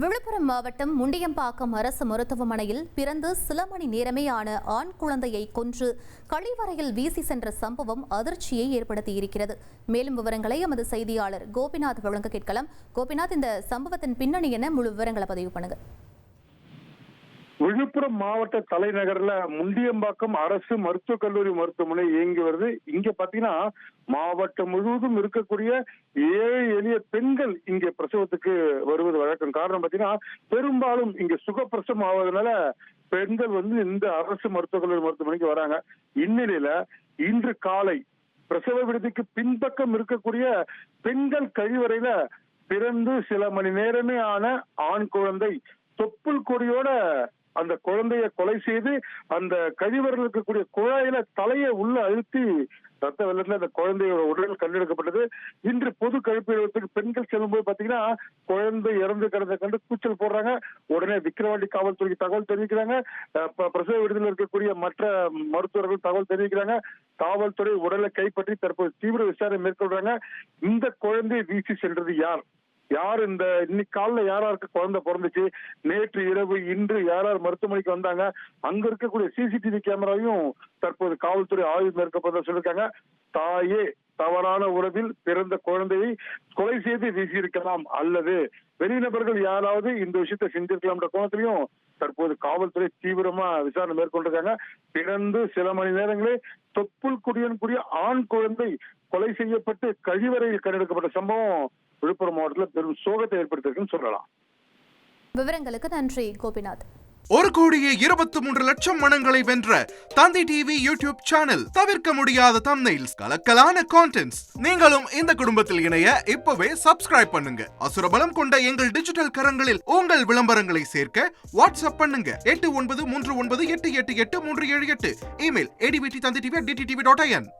விழுப்புரம் மாவட்டம் முண்டியம்பாக்கம் அரசு மருத்துவமனையில் பிறந்து சில மணி நேரமே ஆன ஆண் குழந்தையை கொன்று கழிவறையில் வீசி சென்ற சம்பவம் அதிர்ச்சியை ஏற்படுத்தியிருக்கிறது. மேலும் விவரங்களை எமது செய்தியாளர் கோபிநாத் வழங்க கேட்கலாம். கோபிநாத் இந்த சம்பவத்தின் பின்னணி என முழு விவரங்களை பதிவு பண்ணுங்க. விழுப்புரம் மாவட்ட தலைநகர்ல முண்டியம்பாக்கம் அரசு மருத்துவக் கல்லூரி மருத்துவமனை இயங்கி வருது. இங்க பாத்தீங்கன்னா மாவட்டம் முழுவதும் இருக்கக்கூடிய ஏழை எளிய பெண்கள் இங்க பிரசவத்துக்கு வருவது வழக்கம். காரணம் பாத்தீங்கன்னா பெரும்பாலும் இங்க சுகப்பிரசவம் ஆவதனால பெண்கள் வந்து இந்த அரசு மருத்துவக் கல்லூரி மருத்துவமனைக்கு வராங்க. இந்நிலையில இன்று காலை பிரசவ விடுதிக்கு பின்பக்கம் இருக்கக்கூடிய பெண்கள் கழிவறையில பிறந்து சில மணி நேரமே ஆன ஆண் குழந்தை தொப்புள் கொடியோட அந்த குழந்தைய கொலை செய்து அந்த கழிவறையில் இருக்கக்கூடிய குழாயில தலையை உள்ள அழுத்தி ரத்த வெள்ளத்துல அந்த குழந்தையோட உடல் கண்டெடுக்கப்பட்டது. இன்று பொது கழிப்பிடத்துக்கு பெண்கள் செல்லும்போது பாத்தீங்கன்னா குழந்தை இறந்து கிடந்த கண்டு கூச்சல் போடுறாங்க. உடனே விக்கிரவாண்டி காவல்துறைக்கு தகவல் தெரிவிக்கிறாங்க. ப- பிரசவ விடுதலில் இருக்கக்கூடிய மற்ற மருத்துவர்கள் தகவல் தெரிவிக்கிறாங்க. காவல்துறை உடலை கைப்பற்றி தற்போது தீவிர விசாரணை மேற்கொள்றாங்க. இந்த குழந்தையை வீசி சென்றது யார்? யார் இந்த இன்னைக்கு காலைல யாராருக்கு குழந்தை பிறந்துச்சு? நேற்று இரவு இன்று யாரார் மருத்துவமனைக்கு வந்தாங்க? அங்க இருக்கக்கூடிய சிசிடிவி கேமராவையும் தற்போது காவல்துறை ஆய்வு மேற்கொள்ள சொல்லியிருக்காங்க. தாயே தவறான உறவில் பிறந்த குழந்தையை கொலை செய்து வீசியிருக்கலாம். அல்லது வெளிநபர்கள் யாராவது இந்த விஷயத்தை செஞ்சிருக்கலாம்ன்ற கோணத்திலையும் தற்போது காவல்துறை தீவிரமா விசாரணை மேற்கொண்டிருக்காங்க. பிறந்து சில மணி நேரங்களே தொப்புள் குடியன் கூடிய ஆண் குழந்தை கொலை செய்யப்பட்டு கழிவறையில் கண்டெடுக்கப்பட்ட சம்பவம் விழுப்புரம் மாவட்டத்தில் பெரும் சோகத்தை ஏற்படுத்தியிருக்குன்னு சொல்லலாம். விவரங்களுக்கு நன்றி கோபிநாத். ஒரு கோடியே இருபத்தி மூன்று லட்சம் மனங்களை வென்ற தந்தி டிவி யூடியூப் சேனல் தவிர்க்க முடியாத தம்னைல்ஸ் கலக்கலான கான்டென்ட்ஸ் நீங்களும் இந்த குடும்பத்தில் இணைய இப்பவே சப்ஸ்கிரைப் பண்ணுங்க. அசுரபலம் கொண்ட எங்கள் டிஜிட்டல் கரங்களில் உங்கள் விளம்பரங்களை சேர்க்க வாட்ஸ்அப் பண்ணுங்க. எட்டு ஒன்பது மூன்று ஒன்பது எட்டு எட்டு எட்டு மூன்று ஏழு எட்டு. Email ஏடிபிடி Thanthi TV DD TV dot IN